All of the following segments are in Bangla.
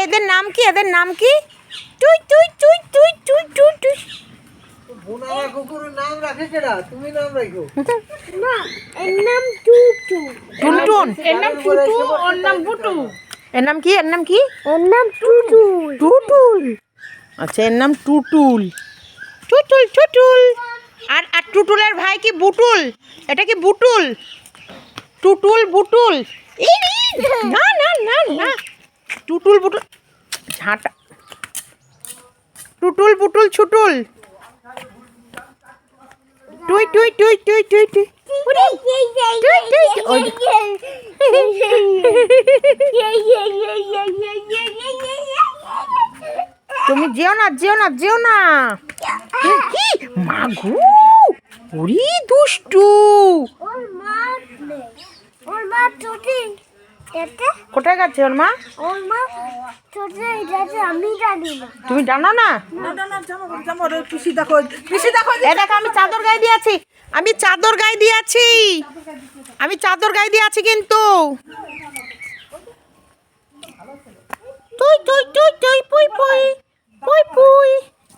এদের নাম কি? এদের নাম কি? তুই তুই তুই তুই তুই তুই তুই এর নাম কি? এর নাম কি? এর নাম টুটুল। টুটুল। আচ্ছা এর নাম টুটুল। টুটুল টুটুল। আর আর টুটুলের ভাই কি বুটুল? এটা কি বুটুল? টুটুল বুটুল। ই না না না না। টুটুল বুটুল ঝাঁটা। টুটুল বুটুল ছুটুল। টুই টুই টুই টুই টুই টুই। তুমি যেও না যেও না যেও না। মাগু ওরে দুষ্টু ওর মা নেই। ওর মা ছোটে এটা কোথায় গেছে ওর মা? ওর মা আমি জানি না। তুমি জানো না? পিসি দেখো পিসি দেখো। দেখো আমি চাদর গায়ে দিয়ে আছি। আমি চাদর গায়ে দিয়ে আছি। আমি চাদর গায়ে দিয়ে আছি কিন্তু। তুই তুই তুই তুই পুই পুই পুই পুই।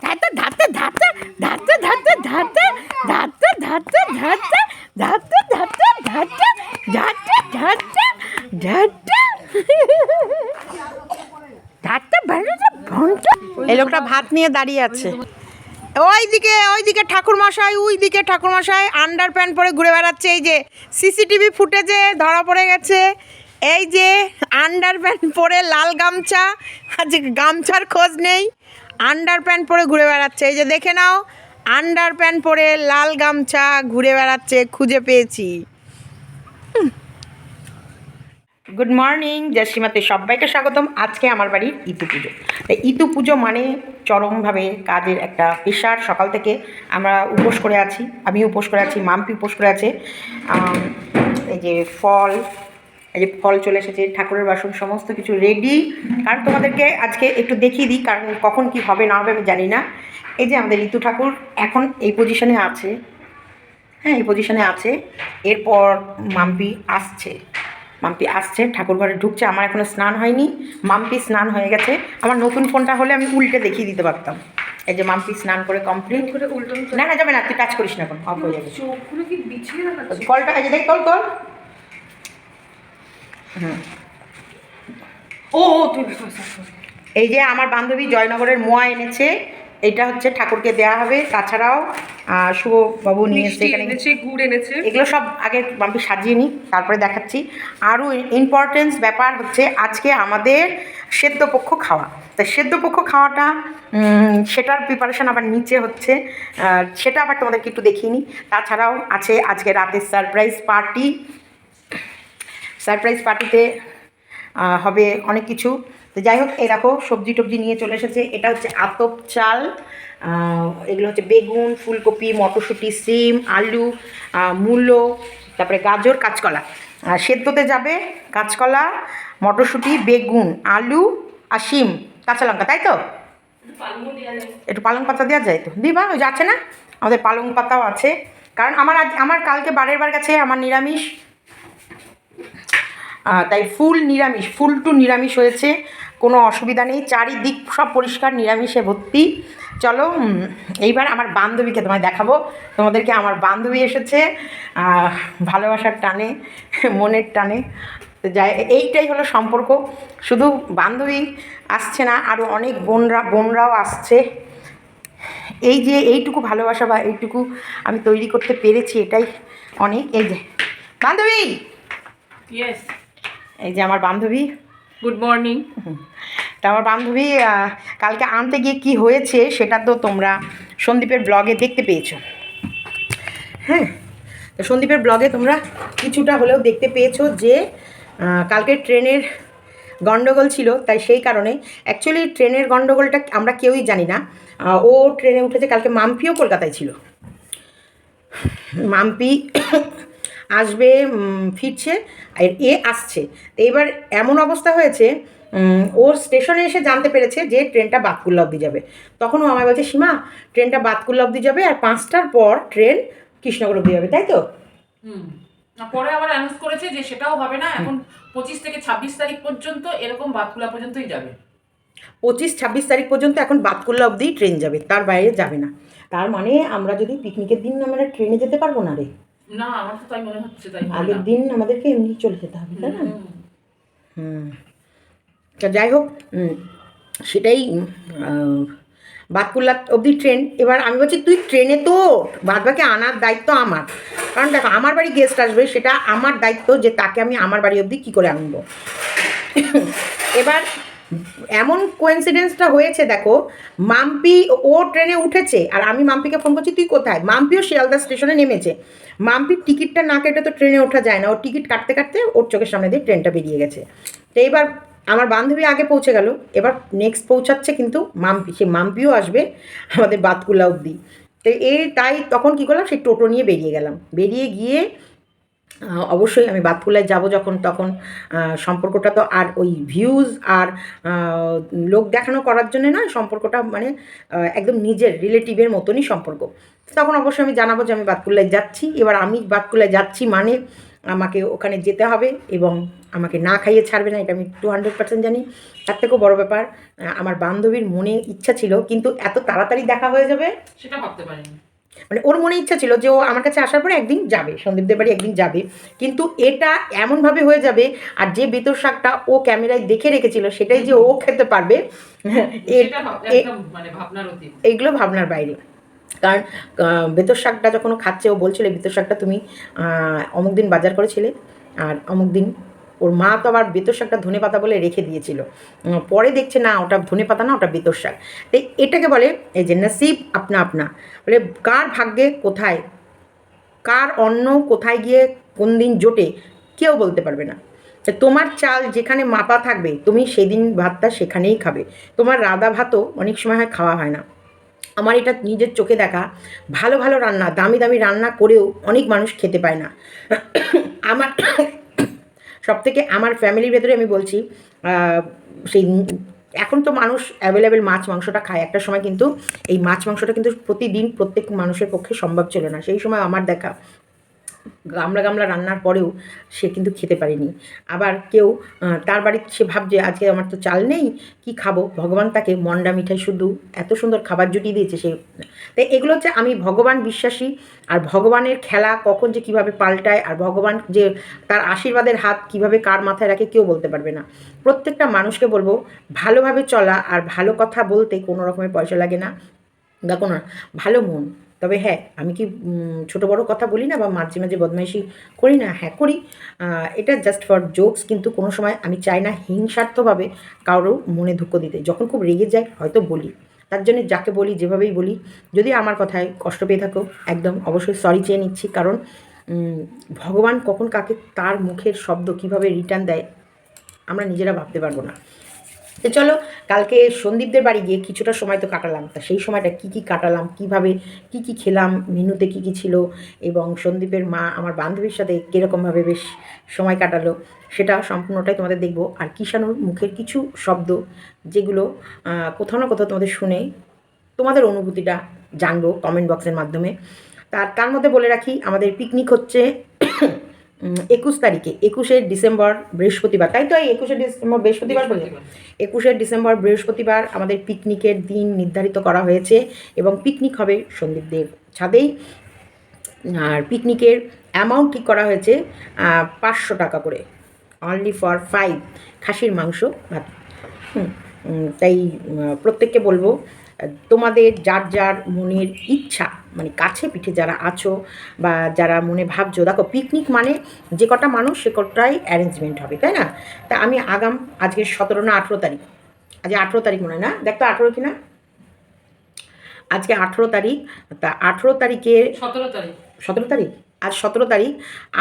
ধাতে ধাতে ধাতে ধাতে ধাতে ধাতে ধাতে ধাতে ধাতে ধাতে ধাতে ধাতে ধাতে ধাতে ধাতে ধাতে বাড়িতে ঘণ্টা এই লোকটা ভাত নিয়ে দাঁড়িয়ে আছে ওইদিকে ওইদিকে ঠাকুর মশাই ওইদিকে ঠাকুর মশাই আন্ডার প্যান্ট পরে ঘুরে বেড়াচ্ছে এই যে সিসিটিভি ফুটেজে ধরা পড়ে গেছে এই যে আন্ডার প্যান্ট পরে লাল গামছা আজকে গামছার খোঁজ নেই আন্ডার প্যান্ট পরে ঘুরে বেড়াচ্ছে। এই যে দেখে নাও আন্ডার প্যান্ট পরে লাল গামছা ঘুরে বেড়াচ্ছে, খুঁজে পেয়েছি। গুড মর্নিং জয়শ্রীমাতে সবাইকে স্বাগতম। আজকে আমার বাড়ির ইতু পুজো। তাই ইতু পুজো মানে চরমভাবে কাজের একটা পেশার। সকাল থেকে আমরা উপোস করে আছি, আমি উপোস করে আছি, মাম্পি উপোস করে আছে। এই যে ফল যে ফল চলে এসেছে ঠাকুরের বাসন সমস্ত কিছু রেডি কারণ তোমাদেরকে আজকে একটু দেখিয়ে দিই কারণ কখন কি হবে না হবে আমি জানি না। এই যে আমাদের ঋতু ঠাকুর এখন এই পজিশনে আছে। হ্যাঁ এই পজিশনে আছে। এরপর মাম্পি আসছে। মাম্পি আসছে ঠাকুর ঘরে ঢুকছে। আমার এখনও স্নান হয়নি। মাম্পি স্নান হয়ে গেছে। আমার নতুন ফোনটা হলে আমি উল্টে দেখিয়ে দিতে পারতাম। এই যে মাম্পি স্নান করে কমপ্লিট করে উল্টো না না যাবে না তুই টাচ করিস না এখন অফ হয়ে যাবে। কলটা এই যে দেখ কল কল ও এই যে আমার বান্ধবী জয়নগরের মোয়া এনেছে এটা হচ্ছে ঠাকুরকে দেওয়া হবে তাছাড়াও শুভবাবু নিয়ে এসছে এখানে। এনেছে গুড় এনেছে। এগুলো সব আগে আমি সাজিয়ে নিই তারপরে দেখাচ্ছি। আরও ইম্পর্টেন্স ব্যাপার হচ্ছে আজকে আমাদের সেদ্ধ পক্ষ খাওয়া। তা সেদ্ধ পক্ষ খাওয়াটা সেটার প্রিপারেশন আবার নিচে হচ্ছে। সেটা আবার তোমাদেরকে একটু দেখিয়ে নিই। তাছাড়াও আছে আজকে রাতের সারপ্রাইজ পার্টি সারপ্রাইজ পার্টিতে হবে অনেক কিছু। তো যাই হোক, এই দেখো, সবজি টবজি নিয়ে চলে এসেছে। এটা হচ্ছে আতপ চাল এগুলো হচ্ছে বেগুন, ফুলকপি, মটরশুঁটি, সিম, আলু মূলো, তারপরে গাজর, কাঁচকলা। সেদ্ধতে যাবে কাঁচকলা, মটরশুঁটি, বেগুন, আলু আর শিম কাঁচা লঙ্কা, তাই তো? একটু পালং পাতা দেওয়া যায় তো? দিবা, ওই যাচ্ছে না? আমাদের পালং পাতাও আছে। কারণ আমার আজ, আমার কালকে বারের বার গেছে আমার নিরামিষ তাই ফুল নিরামিষ, ফুল টু নিরামিষ হয়েছে, কোনো অসুবিধা নেই, চারিদিক সব পরিষ্কার, নিরামিষে ভর্তি। চলো এইবার আমার বান্ধবীকে তোমায় দেখাবো। তোমাদেরকে আমার বান্ধবী এসেছে ভালোবাসার টানে, মনের টানে। যাই, এইটাই হলো সম্পর্ক। শুধু বান্ধবী আসছে না আরও অনেক বোনরা, বোনরাও আসছে। এই যে এইটুকু ভালোবাসা বা এইটুকু আমি তৈরি করতে পেরেছি, এটাই অনেক। এই যে, বান্ধবী! ইয়েস এই যে আমার বান্ধবী। গুড মর্নিং তা আমার বান্ধবী কালকে আনতে গিয়ে কি হয়েছে সেটা তো তোমরা সন্দীপের ব্লগে দেখতে পেয়েছ। হ্যাঁ তো সন্দীপের ব্লগে তোমরা কিছুটা হলেও দেখতে পেয়েছ যে আহ, কালকে ট্রেনের গণ্ডগোল ছিল তাই সেই কারণে অ্যাকচুয়ালি ট্রেনের গণ্ডগোলটা আমরা কেউই জানি না। ও ট্রেনে উঠেছে কালকে মাম্পিও কলকাতায় ছিল। মাম্পি আসবে ফিরছে আর এ আসছে। এবার এমন অবস্থা হয়েছে ওর স্টেশনে এসে জানতে পেরেছে যে ট্রেনটা বাতকুল্লা অব্দি যাবে। তখন ও আমায় বলছে সীমা ট্রেনটা বাতকুল্লা অব্দি যাবে আর পাঁচটার পর ট্রেন কৃষ্ণনগর অবধি যাবে তাই তো? হুম। পরে আবার অ্যানাউন্স করেছে যে সেটাও হবে না এখন পঁচিশ থেকে ছাব্বিশ তারিখ পর্যন্ত এরকম বাতকুলা পর্যন্তই যাবে। পঁচিশ ছাব্বিশ তারিখ পর্যন্ত এখন বাতকুল্লা অবধি ট্রেন যাবে তার বাইরে যাবে না। তার মানে আমরা যদি পিকনিকের দিন আমরা ট্রেনে যেতে পারব না রে? না আমার তো তাই মনে হচ্ছে তাই আগের দিন আমাদেরকে এমনি চলে যেতে হবে তাই না? হুম। তা যাই হোক সেটাই বাতকুল্লা অবধি ট্রেন এবার আমি বলছি তুই ট্রেনে তো বাদ বাকি আনার দায়িত্ব আমার। কারণ দেখো আমার বাড়ি গেস্ট আসবে সেটা আমার দায়িত্ব যে তাকে আমি আমার বাড়ি অবধি কী করে আনব। এবার এমন কোয়েন্সিডেন্সটা হয়েছে, দেখো, মাম্পি ও ট্রেনে উঠেছে, আর আমি মাম্পিকে ফোন করছি, তুই কোথায়? মাম্পিও শিয়ালদা স্টেশনে নেমেছে। মাম্পির টিকিটটা না কেটে তো ট্রেনে ওঠা যায় না ওর টিকিট কাটতে কাটতে ওর চোখের সামনে দিয়ে ট্রেনটা বেরিয়ে গেছে। তো এবার আমার বান্ধবী আগে পৌঁছে গেল, এবার নেক্সট পৌঁছাচ্ছে কিন্তু মাম্পি, সে মাম্পিও আসবে আমাদের বাতকুলা অবধি তো এই তাই তখন কী করলাম, সেই টোটো নিয়ে বেরিয়ে গেলাম। বেরিয়ে গিয়ে অবশ্যই আমি বাতকুলায় যাব যখন, তখন সম্পর্কটা তো আর ওই ভিউজ আর লোক দেখানো করার জন্য না, সম্পর্কটা মানে একদম নিজের রিলেটিভের মতনই সম্পর্ক। তখন অবশ্যই আমি জানাব যে আমি বাতকুল্লায় যাচ্ছি। এবার আমি বাতকুল্লায় যাচ্ছি মানে আমাকে ওখানে যেতে হবে এবং আমাকে না খাইয়ে ছাড়বে না, এটা আমি টু হান্ড্রেড পার্সেন্ট জানি। তার থেকেও বড় ব্যাপার আমার বান্ধবীর মনে ইচ্ছা ছিল, কিন্তু এত তাড়াতাড়ি দেখা হয়ে যাবে? সেটা ভাবতে পারিনি। মানে ওর মনে ইচ্ছা ছিল যে ও আমার কাছে আসার পরে একদিন যাবে সন্দীপদের বাড়ি একদিন যাবে। কিন্তু এটা এমনভাবে হয়ে যাবে আর যে বেতর শাকটা ও ক্যামেরায় দেখে রেখেছিল সেটাই যে ও খেতে পারবে এ- সেটা ভাব- এ- একদম মানে ভাবনার এইগুলো ভাবনার বাইরে। কারণ বেতর শাকটা যখন ও খাচ্ছে ও বলছিল বেতর শাকটা তুমি অমুক দিন বাজার করেছিলে আর অমুক দিন ওর মা তো আবার বেতর শাকটা ধনে পাতা বলে রেখে দিয়েছিল। পরে দেখছে, না, ওটা ধনে পাতা না, ওটা বেতর শাক। তো এটাকে বলে, এই যে নসিব আপনা আপনা, বলে কার ভাগ্যে কোথায়, কার অন্ন কোথায় গিয়ে কোন দিন জোটে, কেউ বলতে পারবে না। তোমার চাল যেখানে মাপা থাকবে, তুমি সেদিন ভাতটা সেখানেই খাবে। তোমার রাধা ভাতও অনেক সময় হয় খাওয়া হয় না। আমার এটা নিজের চোখে দেখা, ভালো ভালো রান্না, দামি দামি রান্না করেও অনেক মানুষ খেতে পায় না। আমার সব থেকে আমার ফ্যামিলির ভেতরে আমি বলছি সেই এখন তো মানুষ অ্যাভেলেবেল মাছ মাংসটা খায়। একটা সময় কিন্তু এই মাছ মাংসটা কিন্তু প্রতিদিন প্রত্যেক মানুষের পক্ষে সম্ভব ছিল না। সেই সময় আমার দেখা গামলা গামলা রান্নার পরেও সে কিন্তু খেতে পারেনি। আবার কেউ তার বাড়িতে সে ভাবছে, আজকে আমার তো চাল নেই, কি খাব? ভগবান তাকে মন্ডা মিঠাই শুধু এত সুন্দর খাবার জুটিয়ে দিয়েছে সে। তাই এগুলো হচ্ছে আমি ভগবান বিশ্বাসী, আর ভগবানের খেলা কখন যে কীভাবে পাল্টায়, আর ভগবান যে তার আশীর্বাদের হাত কীভাবে কার মাথায় রাখে কেউ বলতে পারবে না। প্রত্যেকটা মানুষকে বলব, ভালোভাবে চলা আর ভালো কথা বলতে কোনো রকমের পয়সা লাগে না দেখো না ভালো মন। তবে হ্যাঁ আমি কি ছোটো বড় কথা বলি না বা মাঝে মাঝে বদমাইশি করি না? হ্যাঁ করি। এটা জাস্ট ফর জোকস কিন্তু কোনো সময় আমি চাই না হিংসার্থভাবে কারও মনে দুঃখ দিতে। যখন খুব রেগে যায়, হয়তো বলি। তার জন্য যাকে বলি, যেভাবেই বলি, যদি আমার কথায় কষ্ট পেয়ে থাকো, একদম অবশ্যই সরি চেয়ে নিচ্ছি। কারণ ভগবান কখন কাকে, তার মুখের শব্দ কীভাবে রিটার্ন দেয়, আমরা নিজেরা ভাবতে পারব না। তো চলো, কালকে সন্দীপদের বাড়ি গিয়ে কিছুটা সময় তো কাটালাম। তা সেই সময়টা কি কি কাটালাম, কীভাবে, কি কি খেলাম, মেনুতে কি কি ছিল এবং সন্দীপের মা আমার বান্ধবীর সাথে কীরকমভাবে বেশ সময় কাটালো, সেটা সম্পূর্ণটাই তোমাদের দেখব। আর কিষাণুর মুখের কিছু শব্দ যেগুলো কোথাও না কোথাও তোমাদের শুনে তোমাদের অনুভূতিটা জানব কমেন্ট বক্সের মাধ্যমে। তার তার মধ্যে বলে রাখি, আমাদের পিকনিক হচ্ছে একুশ তারিখে একুশে ডিসেম্বর বৃহস্পতিবার। তাই তো এই একুশে ডিসেম্বর বৃহস্পতিবার বলে? একুশে ডিসেম্বর বৃহস্পতিবার আমাদের পিকনিকের দিন নির্ধারিত করা হয়েছে এবং পিকনিক হবে সন্দীপদের ছাদেই। আর পিকনিকের অ্যামাউন্ট ঠিক করা হয়েছে পাঁচশো টাকা করে। অনলি ফর ফাইভ খাসির মাংস ভাত। তাই প্রত্যেককে বলব তোমাদের যার যার মনের ইচ্ছা মানে কাছে পিঠে যারা আছো বা যারা মনে ভাবছ দেখো পিকনিক মানে যে কটা মানুষ সে কটাই অ্যারেঞ্জমেন্ট হবে তাই না? তা আমি আগাম আজকে সতেরো না আঠেরো তারিখ। আজকে আঠেরো তারিখ মনে হয় না? দেখ তো আঠেরো কিনা? আজকে আঠেরো তারিখ তা আঠেরো তারিখে সতেরো তারিখ। সতেরো তারিখ? আজ সতেরো তারিখ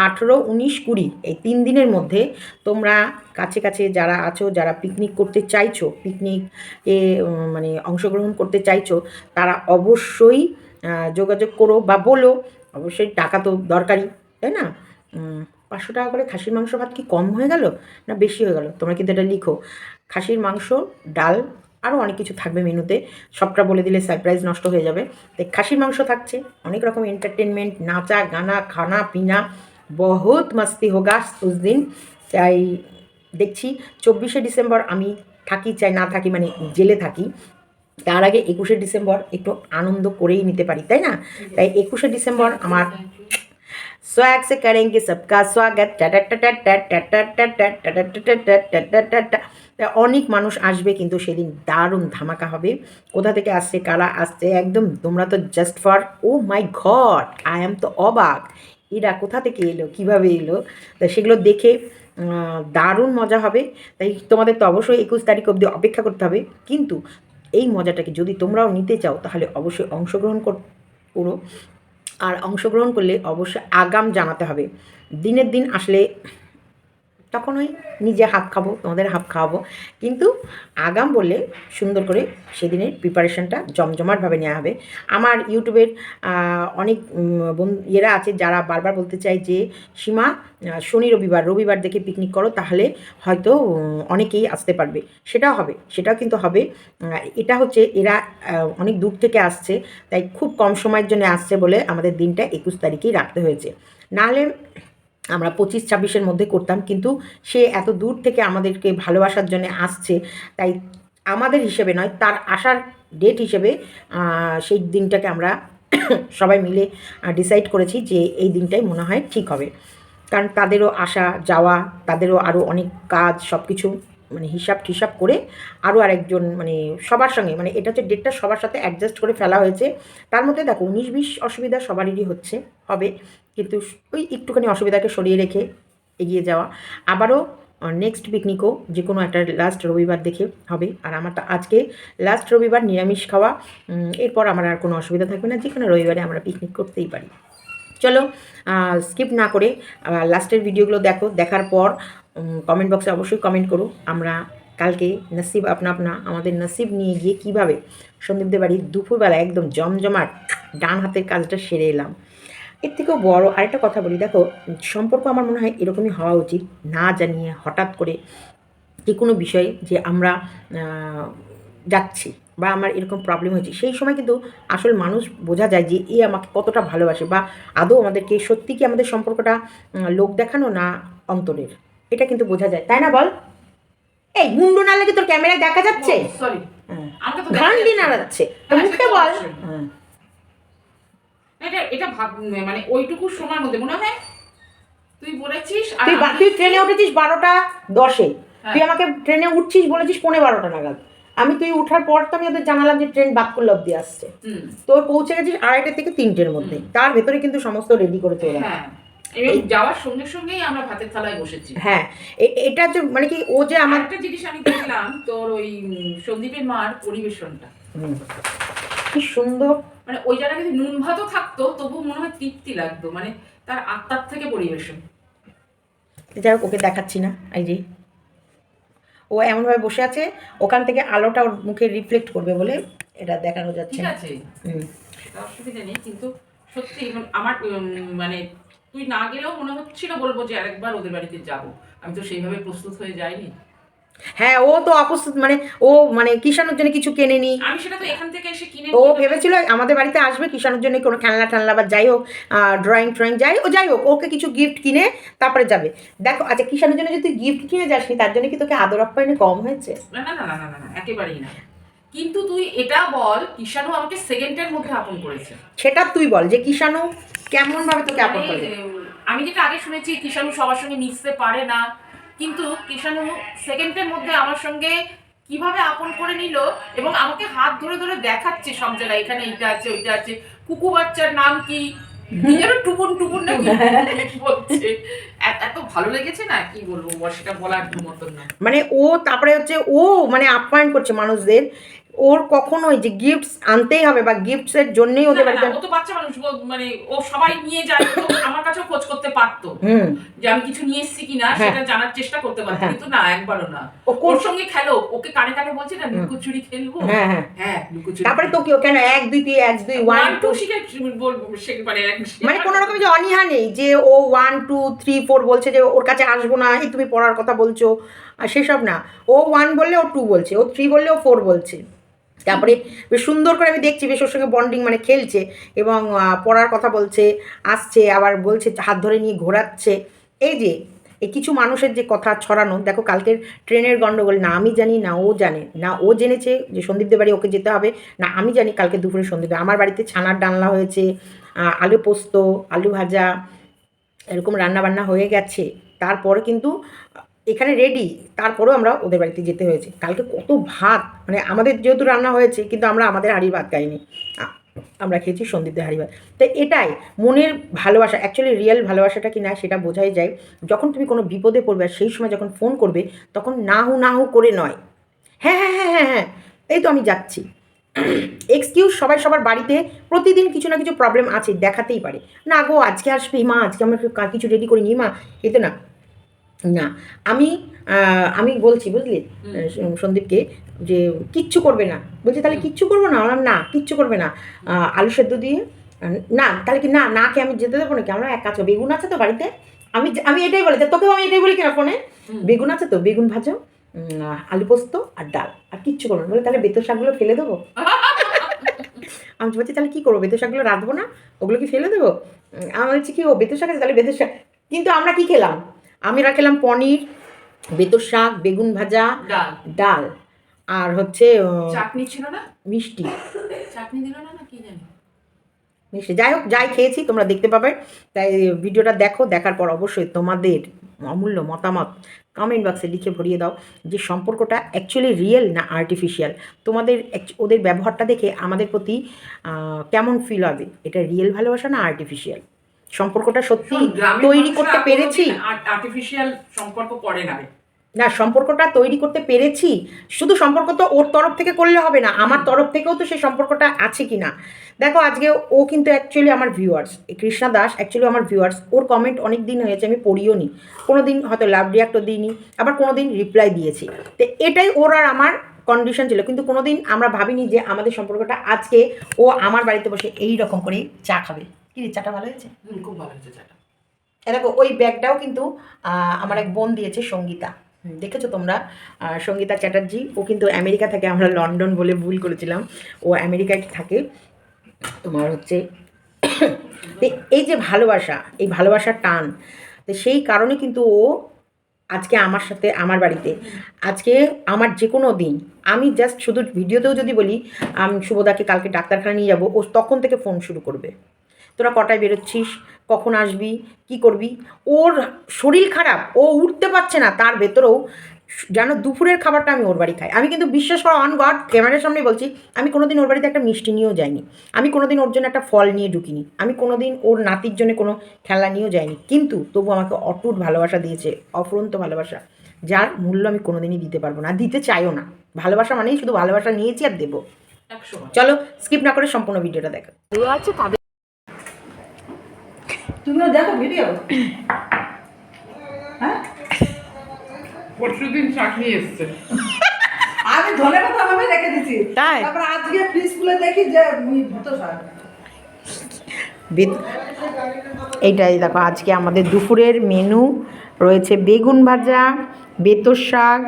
আঠেরো, উনিশ, কুড়ি, এই তিন দিনের মধ্যে তোমরা কাছে কাছে যারা আছো, যারা পিকনিক করতে চাইছো পিকনিকে মানে অংশগ্রহণ করতে চাইছো, তারা অবশ্যই যোগাযোগ করো বা বলো। অবশ্যই টাকা তো দরকারি তাই না? পাঁচশো টাকা করে খাসির মাংস ভাত কি কম হয়ে গেল? না বেশি হয়ে গেল? তোমরা কিন্তু এটা লিখো। খাসির মাংস, ডাল আরও অনেক কিছু থাকবে মেনুতে সবটা বলে দিলে সারপ্রাইজ নষ্ট হয়ে যাবে তাই খাসির মাংস থাকছে অনেক রকম এন্টারটেনমেন্ট নাচা গানা খানা পিনা বহুত মাস্তি হোগা উস দিন তাই দেখছি চব্বিশে ডিসেম্বর আমি থাকি চাই না থাকি মানে জেলে থাকি তার আগে একুশে ডিসেম্বর একটু আনন্দ করেই নিতে পারি তাই না তাই একুশে ডিসেম্বর আমার स्वैग से करेंगे सबका स्वागत টা অনেক মানুষ আসবে, কিন্তু সেদিন দারুণ ধামাকা হবে। কোথা থেকে আসছে, কারা আসছে, একদম তোমরা তো just for oh my god I am তো অবাক। এরা কোথা থেকে এলো, কীভাবে এলো? তা সেগুলো দেখে দারুণ মজা হবে। তাই তোমাদের তো অবশ্যই একুশ তারিখ অবধি অপেক্ষা করতে হবে। কিন্তু এই মজাটাকে যদি তোমরাও নিতে চাও, তাহলে অবশ্যই অংশগ্রহণ করো। আর অংশগ্রহণ করলে অবশ্যই আগাম জানাতে হবে। দিনের দিন আসলে তখন ওই নিজে হাফ খাব, তোমাদের হাফ খাওয়াবো। কিন্তু আগাম বললে সুন্দর করে সেদিনের প্রিপারেশনটা জমজমাটভাবে নেওয়া হবে। আমার ইউটিউবের অনেক ইয়েরা আছে যারা বারবার বলতে চায় যে, সীমা শনি রবিবার রবিবার দেখে পিকনিক করো, তাহলে হয়তো অনেকেই আসতে পারবে। সেটাও হবে, সেটাও কিন্তু হবে। এটা হচ্ছে এরা অনেক দূর থেকে আসছে, তাই খুব কম সময়ের জন্য আসছে বলে আমাদের দিনটা একুশ তারিখেই রাখতে হয়েছে। নাহলে আমরা পঁচিশ ছাব্বিশের মধ্যে করতাম, কিন্তু সে এত দূর থেকে আমাদেরকে ভালোবাসার জন্য আসছে। তাই আমাদের হিসেবে নয়, তার আসার ডেট হিসেবে সেই দিনটাকে আমরা সবাই মিলে ডিসাইড করেছি যে এই দিনটাই মনে হয় ঠিক হবে। কারণ তাদেরও আসা, যাওয়া, তাদেরও আরও অনেক কাজ সব কিছু মানে হিসাব টিসাব করে আরও আরেকজন মানে সবার সঙ্গে মানে এটা হচ্ছে ডেটটা সবার সাথে অ্যাডজাস্ট করে ফেলা হয়েছে। তার মধ্যে দেখো উনিশ বিশ অসুবিধা সবারই হচ্ছে, হবে। কিন্তু ওই একটুখানি অসুবিধাকে সরিয়ে রেখে এগিয়ে যাওয়া। আবারও নেক্সট পিকনিকও যে কোনো একটা লাস্ট রবিবার দেখে হবে। আর আমার তো আজকে লাস্ট রবিবার নিরামিষ খাওয়া এরপর আমার আর কোনো অসুবিধা থাকবে না। যে কোনো রবিবারে আমরা পিকনিক করতেই পারি। চলো স্কিপ না করে লাস্টের ভিডিওগুলো দেখো। দেখার পর কমেন্ট বক্সে অবশ্যই কমেন্ট করো। আমরা কালকে নসিব আপনা আপনা আমাদের নসিব নিয়ে গিয়ে কীভাবে সন্দীপদের বাড়ি দুপুরবেলা একদম জমজমাট ডান হাতের কাজটা সেরে এলাম। এর থেকেও বড় আরেকটা কথা বলি, দেখো, সম্পর্ক আমার মনে হয় এরকমই হওয়া উচিত না জানিয়ে হঠাৎ করে যে কোনো বিষয়ে যে আমরা যাচ্ছি বা আমার এরকম প্রবলেম হয়েছে। সেই সময় কিন্তু আসল মানুষ বোঝা যায় যে এ আমাকে কতটা ভালোবাসে বা আদৌ আমাদেরকে সত্যি কি আমাদের সম্পর্কটা লোক দেখানো না অন্তরের। এটা কিন্তু বোঝা যায় তাই না বল? এই মুন্ডু না লাগে তোর ক্যামেরায় দেখা যাচ্ছে? সরি হ্যাঁ। ঘান দিয়ে নাড়াচ্ছে মুখে বল। হ্যাঁ। এটা এটা ভাব মানে ওইটুকু সময়ের মধ্যে মনে হয় তুই বলেছিস তুই তুই ট্রেনে উঠেছিস বারোটা দশে। হ্যাঁ। তুই আমাকে ট্রেনে উঠছিস বলেছিস পৌনে বারোটা নাগাদ। আমি তুই উঠার পর তো আমি ওদের জানালাম যে ট্রেন বাদ করলে অব্দি আসছে। তোর পৌঁছে গেছিস আড়াইটা থেকে তিনটের মধ্যে। তার ভেতরে কিন্তু সমস্ত রেডি করে তোরা হ্যাঁ। এবং যাওয়ার সঙ্গে সঙ্গেই আমরা ভাতের থালায় বসেছি। হ্যাঁ এটা যে মানে কি ও যে আমার একটা জিনিস আমি দেখলাম তোর ওই সন্দীপের মার পরিবেশনটা। কি সুন্দর। মানে ওই জায়গায় যদি নুন ভাতও থাকতো তবু মনে হয় তৃপ্তি লাগতো। মানে তার আত্মার থেকে পরিবেশন। যাই হোক ওকে দেখাচ্ছি না এই যে। ও এমনভাবে বসে আছে ওখান থেকে আলোটা ওর মুখে রিফ্লেক্ট করবে বলে এটা দেখানো যাচ্ছে ঠিক আছে। অসুবিধা নেই কিন্তু সত্যি মানে আমার উম, মানে তুই না গেলেও মনে হচ্ছিল বলব যে আরেকবার ওদের বাড়িতে যাব। আমি তো সেইভাবে প্রস্তুত হয়ে যাইনি। হ্যাঁ ও তো অপ্রস্তুত মানে ও মানে কিষানোর জন্য কিছু কেনেনি। আমি সেটা তো এখান থেকে এসে কিনে ও ভেবেছিল আমাদের বাড়িতে আসবে কিষানোর জন্য কোনো খেলনা টেলনা বা যাই হোক ড্রয়িং ট্রয়িং যাই ও যাই হোক ওকে কিছু গিফট কিনে তারপরে যাবে। দেখো আচ্ছা কিষানোর জন্য যদি তুই গিফট কিনে যাসনি তার জন্য কি তোকে আদর আপ্যায়নে কম হয়েছে? না না না না না না না একেবারেই না। কিন্তু তুই এটা বল কিষাণু আমাকে সেকেন্ডের মধ্যে আপন করেছে। সেটা তুই বল যে কিষাণু কেমন ভাবে তোকে আপন মানে, করবে উম, আমি যেটা আগে শুনেছি কিষাণু সবার সঙ্গে মিশতে পারে না। কিন্তু কিষাণু সেকেন্ডের মধ্যে আমার সঙ্গে কীভাবে আপন করে নিল এবং আমাকে হাত ধরে ধরে দেখাচ্ছে সব জায়গায় এখানে এইটা আছে ওইটা আছে। কুকু বাচ্চার নাম কি? নিজেরও টুকুন টুকুন না বলছে। এত- এত ভালো লেগেছে না? কি বলব বল, সেটা বলার মতন না। মানে ও তারপরে হচ্ছে ও মানে আপ্যায়ন করছে মানুষদের। ওর কখনোই যে গিফটস আনতেই হবে বা গিফটসের জন্যই ওদের বাড়িতে ও তো বাচ্চা মানুষ মানে ও সবাই নিয়ে যায় তো আমার কাছেও খোঁজ করতে পারতো হুম। যে আমি কিছু নিয়ে এসেছি কিনা হ্যাঁ। সেটা জানার চেষ্টা করতে পারতো হ্যাঁ। কিন্তু না একবারও না। ওর সঙ্গে খেলো ওকে কানে কানে বলছে না লুকোচুরি খেলব? হ্যাঁ হ্যাঁ। হ্যাঁ লুকোচুরি তারপরে তো কি ও কেন? এক দুই তিন এক দুই ওয়ান টু শিখে বলব মানে মানে কোনো রকম যে অনীহা নেই যে ও ওয়ান টু থ্রি ফোর বলছে যে ওর কাছে আসব না এই তুমি পড়ার কথা বলছো আর সেসব না। ও ওয়ান বললে ও টু বলছে ও থ্রি বললে ও ফোর বলছে। তারপরে বেশ সুন্দর করে আমি দেখছি, বেশ ওর সঙ্গে বন্ডিং মানে খেলছে এবং পড়ার কথা বলছে, আসছে, আবার বলছে হাত ধরে নিয়ে ঘোরাচ্ছে। এই যে, এই কিছু মানুষের যে কথা ছড়ানো, দেখো কালকের ট্রেনের গণ্ডগোল না আমি জানি, না ও জানে, না ও জেনেছে যে সন্দীপদের বাড়ি ওকে যেতে হবে, না আমি জানি কালকে দুপুরে সন্দীপে আমার বাড়িতে ছানার ডালনা হয়েছে আলু পোস্ত, আলু ভাজা, এরকম রান্না বান্না হয়ে গেছে। তারপরে কিন্তু এখানে রেডি তারপরেও আমরা ওদের বাড়িতে যেতে হয়েছে। কালকে কত ভাত মানে আমাদের যেহেতু রান্না হয়েছে, কিন্তু আমরা আমাদের হাঁড়ির ভাত খাইনি। আমরা খেয়েছি সন্দীপদের হাঁড়ি ভাত। তো এটাই, মনের ভালোবাসা অ্যাকচুয়ালি রিয়েল ভালোবাসাটা কি না সেটা বোঝাই যায়। যখন তুমি কোনো বিপদে পড়বে, আর সেই সময় যখন ফোন করবে, তখন না হু না হু করে নয়। হ্যাঁ হ্যাঁ হ্যাঁ হ্যাঁ হ্যাঁ এই তো আমি যাচ্ছি। এক্সকিউজ সবাই সবার বাড়িতে, প্রতিদিন কিছু না কিছু প্রবলেম আছে, দেখাতেই পারে। না গো, আজকে আসবে, মা, আজকে আমরা কিছু রেডি করিনি, মা এই তো না। না আমি আমি বলছি বুঝলি? সন্দীপকে যে কিচ্ছু করবে না। বলছি তাহলে কিচ্ছু করব না? বললাম না কিচ্ছু করবে না। আলু সেদ্ধ দিয়ে না তাহলে কি না না কে আমি যেতে দেবো নাকি? আমরা এক কাজ বেগুন আছে তো বাড়িতে? আমি আমি এটাই বলি তোকেও আমি এটাই বলি কিনা ফোনে? বেগুন আছে তো বেগুন ভাজো আলু পোস্ত আর ডাল। আর কিচ্ছু করব না। বলে তাহলে বেতর শাকগুলো ফেলে দেবো? আমি বলছি তাহলে কী করব? বেতর শাকগুলো রাঁধবো না? ওগুলো কি ফেলে দেবো? আমি বলছি কি ও বেতর শাক আছে তাহলে বেতর শাক কিন্তু আমরা কি খেলাম? আমরা খেলাম পনির বেতর শাক বেগুন ভাজা ডাল। আর হচ্ছে চাটনি ছিল না? মিষ্টি। চাটনি দিল না কি জানি? মিষ্টি। যাই হোক যাই খেয়েছি তোমরা দেখতে পাবে। তাই ভিডিওটা দেখো দেখার পর অবশ্যই তোমাদের অমূল্য মতামত কমেন্ট বক্সে লিখে ভরিয়ে দাও যে সম্পর্কটা অ্যাকচুয়ালি রিয়েল না আর্টিফিশিয়াল তোমাদের ওদের ব্যবহারটা দেখে আমাদের প্রতি কেমন ফিল হবে? এটা রিয়েল ভালোবাসা না আর্টিফিশিয়াল সম্পর্কটা সত্যি তৈরি করতে পেরেছি। আর্টিফিশিয়াল সম্পর্ক করে না না সম্পর্কটা তৈরি করতে পেরেছি। শুধু সম্পর্ক তো ওর তরফ থেকে করলে হবে না আমার তরফ থেকেও তো সেই সম্পর্কটা আছে কি না দেখো আজকে ও কিন্তু অ্যাকচুয়ালি আমার ভিউয়ার্স কৃষ্ণা দাস অ্যাকচুয়ালি আমার ভিউয়ার্স ওর কমেন্ট অনেক দিন হয়েছে আমি পড়িও নি কোনো দিন হয়তো লাভ রিয়াক্টও দিইনি আবার কোনো দিন রিপ্লাই দিয়েছি। তো এটাই ওর আর আমার কন্ডিশন ছিল কিন্তু কোনো দিন আমরা ভাবিনি যে আমাদের সম্পর্কটা আজকে ও আমার বাড়িতে বসে এই রকম করে চা খাবে। কি চাটা ভালো হয়েছে? খুব ভালো হয়েছে চাটা। দেখো ওই ব্যাগটাও কিন্তু আমার এক বোন দিয়েছে সঙ্গীতা। দেখেছ তোমরা? সঙ্গীতা চ্যাটার্জি ও কিন্তু আমেরিকা থাকে আমরা লন্ডন বলে ভুল করেছিলাম। ও আমেরিকায় থাকে। তোমার হচ্ছে এই যে ভালোবাসা এই ভালোবাসার টান তো সেই কারণে কিন্তু ও আজকে আমার সাথে আমার বাড়িতে। আজকে আমার যে কোনো দিন আমি জাস্ট শুধু ভিডিওতেও যদি বলি আমি শুভদাকে কালকে ডাক্তারখানা নিয়ে যাব ও তখন থেকে ফোন শুরু করবে। তোরা কটায় বেরোচ্ছিস? কখন আসবি? কি করবি? ওর শরীর খারাপ ও উঠতে পারছে না তার ভেতরেও। যেন দুপুরের খাবারটা আমি ওর বাড়ি খাই। আমি কিন্তু বিশ্বাস করো অন গড ক্যামেরার সামনে বলছি আমি কোনোদিন ওর বাড়িতে একটা মিষ্টি নিয়েও যাইনি। আমি কোনোদিন ওর জন্য একটা ফল নিয়ে ঢুকিনি। আমি কোনোদিন ওর নাতির জন্য কোনো খেলা নিয়েও যাইনি। কিন্তু তবু আমাকে অটুট ভালোবাসা দিয়েছে অফুরন্ত ভালোবাসা যার মূল্য আমি কোনোদিনই দিতে পারব না দিতে চাইও না। ভালোবাসা মানেই শুধু ভালোবাসা নিয়েছি আর দেবো। একশো চলো স্কিপ না করে সম্পূর্ণ ভিডিওটা দেখো। তুমিও দেখো ভিডিও হ্যাঁ? পরশুদিন চাটনি এসছে। আমি ধনে পাতা ভাবে রেখে দিছি। তাই? তারপর আজকে ফ্রিজ খুলে দেখি যে ভূত শাক বেত- এইটাই দেখো আজকে আমাদের দুপুরের মেনু রয়েছে বেগুন ভাজা বেতর শাক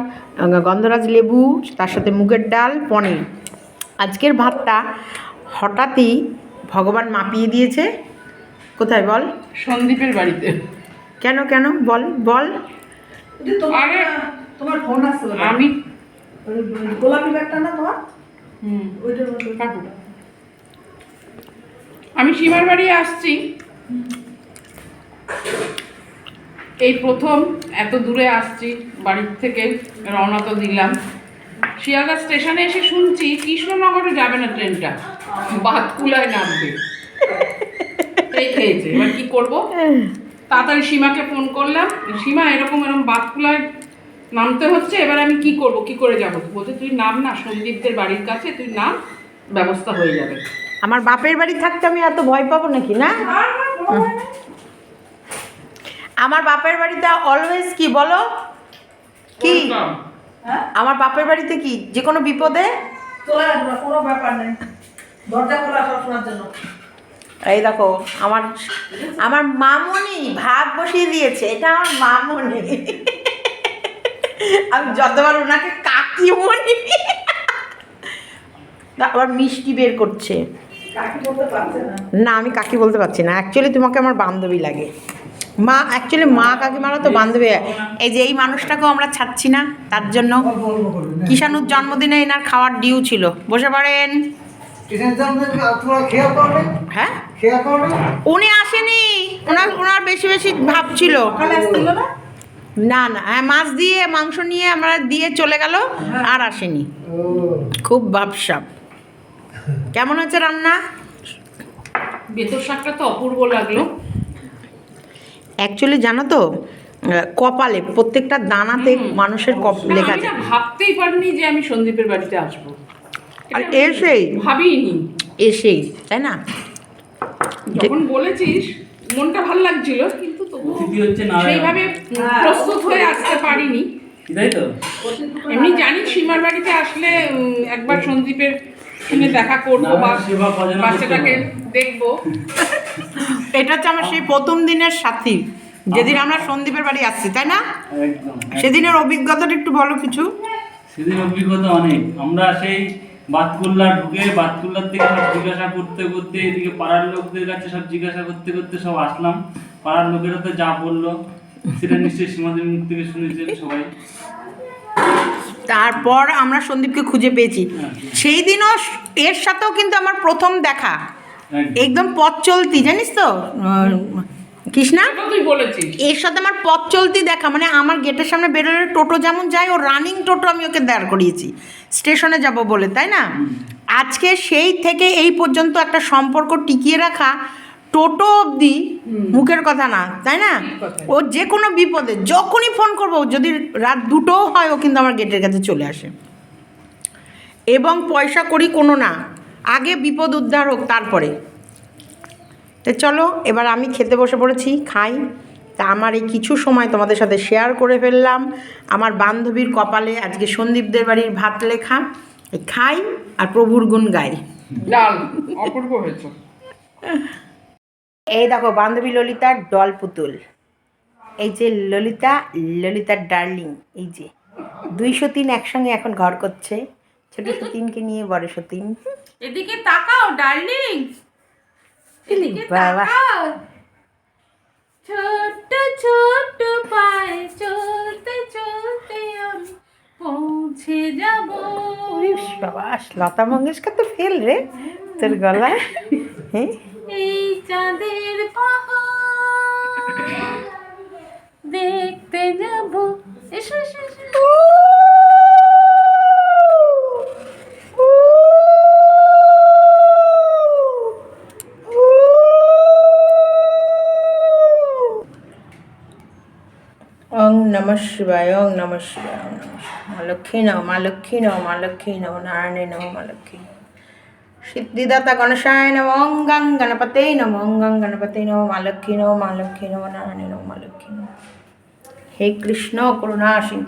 গন্ধরাজ লেবু তার সাথে মুগের ডাল পনির। আজকের ভাতটা হঠাৎই ভগবান মাপিয়ে দিয়েছে। কোথায় বল? সন্দীপের বাড়িতে। কেন কেন? বল বল। তোমার আরে। তোমার ফোন আসছে আমি গোলাপি ব্যাগটা না তোমার? হুম। ওইটার মধ্যে। আমি সীমার বাড়ি আসছি। এই প্রথম এত দূরে আসছি বাড়ির থেকে রওনা তো দিলাম। শিয়ালদা স্টেশনে এসে শুনছি কৃষ্ণনগরে যাবে না ট্রেনটা। বাতকুলায় নামবে। এই খেয়েছে। এবার কি করব? তাড়াতাড়ি সীমাকে ফোন করলাম। সীমা এরকম এরকম বাতকুলায় নামতে হচ্ছে। এবার আমি কি করব? কি করে যাব? বলতে তুই নাম না সন্দীপদের বাড়ির কাছে তুই নাম ব্যবস্থা হয়ে যাবে। আমার বাপের বাড়ি থাকতে আমি এত ভয় পাবো নাকি না? আমার বাপের বাড়িতে অলওয়েজ কি বলো? কি? হ্যাঁ? আমার বাপের বাড়িতে কি? যে কোনো বিপদে? চলে আসবে কোনো ব্যাপার নেই। দরজা খোলা সবসময়ের জন্য। এই দেখো আমার আমার মামনি ভাত বসিয়ে দিয়েছে এটা আমার মামনি। আমি যতবার ওনাকে কাকিমণি আবার মিষ্টি বের করছে। না। আমি কাকি বলতে পারছি না। অ্যাকচুয়ালি তোমাকে আমার বান্ধবী লাগে। মা অ্যাকচুয়ালি মা কাকিমারা তো বান্ধবী। এই যে এই মানুষটাকেও আমরা ছাড়ছি না তার জন্য কিষানুর জন্মদিনে এনার খাওয়ার ডিউ ছিল। বসে পড়েন। হ্যাঁ? উনি আসেনি। ওনার ওনার বেশি বেশি ভাব ছিল। না? না হ্যাঁ মাছ দিয়ে মাংস নিয়ে আমরা দিয়ে চলে গেল আর আসেনি। খুব ভাবসাব। কেমন হচ্ছে রান্না? বেতর শাকটা তো অপূর্ব লাগল। অ্যাকচুয়ালি জানো তো কপালে প্রত্যেকটা দানাতে মানুষের কপ লেখা আছে ভাবতেই পারিনি যে আমি সন্দীপের বাড়িতে আসব। আর এসেই। ভাবিনি এসেই তাই না? যখন বলেছিস মনটা ভালো লাগছিল কিন্তু তবু সেইভাবে প্রস্তুত হয়ে আসতে পারিনি। এমনি জানি সীমার বাড়িতে আসলে একবার সন্দীপের সঙ্গে দেখা করব বা বাচ্চাটাকে দেখব। এটা হচ্ছে আমার সেই প্রথম দিনের সাথী যেদিন আমরা সন্দীপের বাড়ি আসছি তাই না? সেদিনের অভিজ্ঞতাটা একটু বলো কিছু। সেদিন অভিজ্ঞতা অনেক। আমরা সেই বাতকুল্লা ঢুকে বাতকুল্লার থেকে সব জিজ্ঞাসা করতে করতে এদিকে পাড়ার লোকদের কাছে সব জিজ্ঞাসা করতে করতে সব আসলাম। পাড়ার লোকেরা তো যা বলল সেটা নিশ্চয়ই সীমাদের মুখ থেকে শুনেছেন সবাই। তারপর আমরা সন্দীপকে খুঁজে পেয়েছি। সেই দিনও এর সাথেও কিন্তু আমার প্রথম দেখা। একদম। পথ চলতি জানিস তো? কৃষ্ণা তুই বলেছিস। এর সাথে আমার পথ চলতি দেখা মানে আমার গেটের সামনে বেরোলে টোটো যেমন যায় ও রানিং টোটো আমি ওকে দাঁড় করিয়েছি। স্টেশনে যাব বলে তাই না? আজকে সেই থেকে এই পর্যন্ত একটা সম্পর্ক টিকিয়ে রাখা টোটো অবধি মুখের কথা না তাই না? ও যে কোনো বিপদে যখনই ফোন করব যদি রাত দুটোও হয় ও কিন্তু আমার গেটের কাছে চলে আসে। এবং পয়সা করি কোনো না আগে বিপদ উদ্ধার হোক তারপরে। তো চলো এবার আমি খেতে বসে পড়েছি খাই। তা আমার এই কিছু সময় তোমাদের সাথে শেয়ার করে ফেললাম। আমার বান্ধবীর কপালে আজকে সন্দীপদের বাড়ির ভাত লেখা। এই খাই আর প্রভুর গুণ গাই। অপূর্ব হয়েছে। এই দেখো বান্ধবী ললিতার ডল পুতুল। এই যে ললিতা ললিতার ডার্লিং এই যে। দুই সতীন একসঙ্গে এখন ঘর করছে। ছোট সতীনকে নিয়ে বড় সতীন। এদিকে তাকাও ডার্লিং। বাবা। ছোট্ট ছোট্ট পায়ে চলতে চলতে আমি পৌঁছে যাব বাবা লতা মঙ্গেশকর তো ফেল রে তোর গলায় এই চাঁদের পাহাড়। দেখতে যাব। এসো এসো এসো। ওং নম শিবায় নম শিবায়, নম মা লক্ষ্মী নম, মা লক্ষ্মী নম, মা লক্ষ্মী নম, নারায়ণে নম, মা লক্ষ্মী। সিদ্ধিদাতা গণেশায় নম, ওং গং গণপতে নম, ওং গং গণপতে নম, মা লক্ষ্মী নম, মা লক্ষ্মী নম, নারায়ণে নম, মা লক্ষ্মী নম। হে কৃষ্ণ করুণা সিং,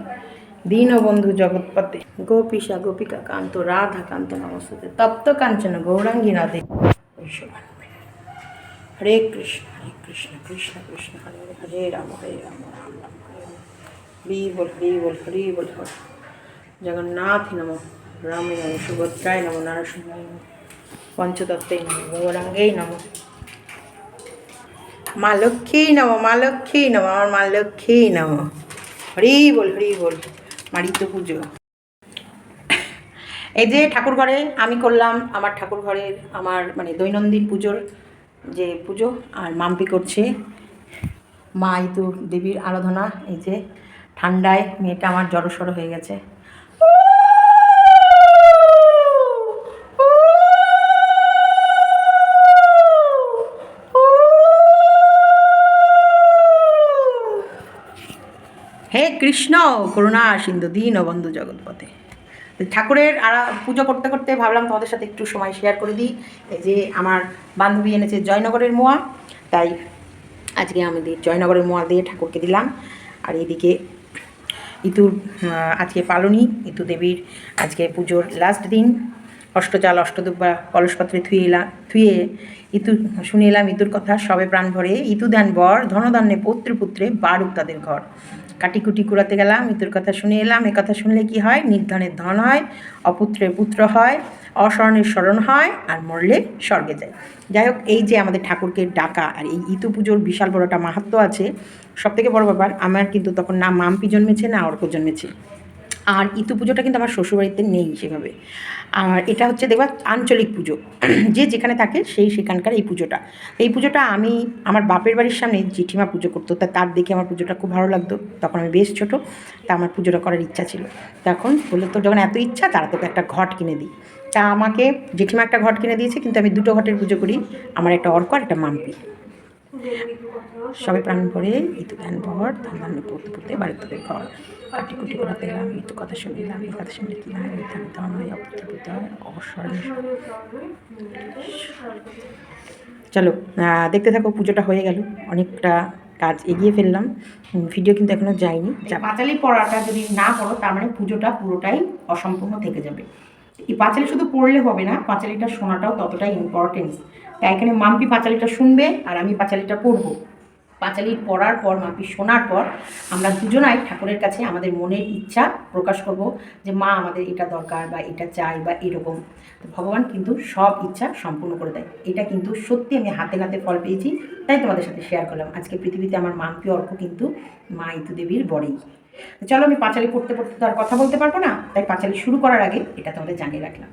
দীনবন্ধু জগৎপতে। গোপীশা, গোপিকা কান্ত, রাধা কান্ত নমস্তে তপ্ত কাঞ্চন, গৌরাঙ্গী রাধে হরে কৃষ্ণ হরে কৃষ্ণ কৃষ্ণ কৃষ্ণ হরে হরে রাম হরে রাম রাম। হরি বল হরি বল হরি বল হর জগন্নাথ নম। রামে নম। সুভদ্রায় নম। নারসিংহায় নম। পঞ্চতত্ত্বে নম। গৌরাঙ্গেই নম। মা লক্ষ্মী নম। মা লক্ষ্মী নম। আমার মা লক্ষ্মী নম। হরি বল হরি বল। মারিত পুজো। এই যে ঠাকুর ঘরে আমি করলাম আমার ঠাকুর ঘরের আমার মানে দৈনন্দিন পুজোর যে পুজো, আর মাম্পি করছে। মা ইতু দেবীর আরাধনা, এই যে ঠান্ডায় মেয়েটা আমার জড়সড় হয়ে গেছে। হে কৃষ্ণ, করুণা, সিন্ধু, দীন বন্ধু জগৎপথে। ঠাকুরের আরা, পুজো করতে করতে ভাবলাম তোমাদের সাথে একটু সময় শেয়ার করে দিই। যে আমার বান্ধবী এনেছে জয়নগরের মোয়া, তাই আজকে আমাদের জয়নগরের মোয়া দিয়ে ঠাকুরকে দিলাম। আর এইদিকে ইতুর আজকে পালনী। ইতু দেবীর আজকে পুজোর লাস্ট দিন। অষ্টচাল অষ্টদুব্বা, কলসপত্রে থুয়ে এলাম থুয়ে ইতু শুনে এলাম ইতুর কথা। সবে প্রাণ ভরে ইতু দেন বর, ধনধান্যে পৌত্রে পুত্রে বারুক তাদের ঘর। কাটিকুটি কুড়াতে গেলাম ইতুর কথা শুনে এলাম। এ কথা শুনলে কি হয়? নির্ধনের ধন হয়, অপুত্রের পুত্র হয়। অস্মরণের স্মরণ হয় আর মরলে স্বর্গে যায়। যাই হোক এই যে আমাদের ঠাকুরকে ডাকা আর এই ইতু পুজোর বিশাল বড় একটা মাহাত্ম আছে সব থেকে বড় ব্যাপার, আমার কিন্তু তখন না মাম্পি জন্মেছে, না অর্ক জন্মেছে। আর ইতু পুজোটা কিন্তু আমার শ্বশুরবাড়িতে নেই সেভাবে। আর এটা হচ্ছে দেখবা আঞ্চলিক পুজো। যে যেখানে থাকে সেই সেখানকার এই পুজোটা। এই পুজোটা আমি আমার বাপের বাড়ির সামনে জেঠিমা পুজো করতো, তা তার দেখে আমার পুজোটা খুব ভালো লাগতো। তখন আমি বেশ ছোটো, তা আমার পুজোটা করার ইচ্ছা ছিল। তখন বলল, তোর যখন এত ইচ্ছা তারা তোকে একটা ঘট কিনে দিই। তা আমাকে জেঠিমা একটা ঘট কিনে দিয়েছে, কিন্তু আমি দুটো ঘটের পুজো করি। আমার একটা অর্ক আর একটা মাম্পি। সবাই প্রাণ ভরে, ইতু জ্ঞান ভর ধান ধান পড়তে পড়তে বাড়িতে তোদের ঘর। কাটি কুটি করাতে এলাম ইতু কথা শুনে এলাম এই কথা শুনলে কি হয়? মিথ্যা মিথ্যা হয় অবসরণীয় চলো দেখতে থাকো, পুজোটা হয়ে গেল। অনেকটা কাজ এগিয়ে ফেললাম। ভিডিও কিন্তু এখনও যায়নি। পাঁচালি পড়াটা যদি না পড়ো তার মানে পুজোটা পুরোটাই অসম্পূর্ণ থেকে যাবে। এই পাঁচালি শুধু পড়লে হবে না, পাঁচালিটা শোনাটাও ততটাই ইম্পর্টেন্স তাই এখানে মাম্পি পাঁচালিটা শুনবে আর আমি পাঁচালিটা পড়ব। পাঁচালি পড়ার পর, মাম্পি শোনার পর, আমরা দুজনাই ঠাকুরের কাছে আমাদের মনের ইচ্ছা প্রকাশ করব যে, মা, আমাদের এটা দরকার বা এটা চাই বা এরকম। তো ভগবান কিন্তু সব ইচ্ছা সম্পূর্ণ করে দেয়। এটা কিন্তু সত্যি আমি হাতে নাতে ফল পেয়েছি, তাই তোমাদের সাথে শেয়ার করলাম। আজকে পৃথিবীতে আমার মাম্পি অর্ক কিন্তু মা ইতু দেবীর বড়েই তো চলো আমি পাঁচালি পড়তে পড়তে তো আর কথা বলতে পারব না, তাই পাঁচালি শুরু করার আগে এটা তোমাদের জানিয়ে রাখলাম।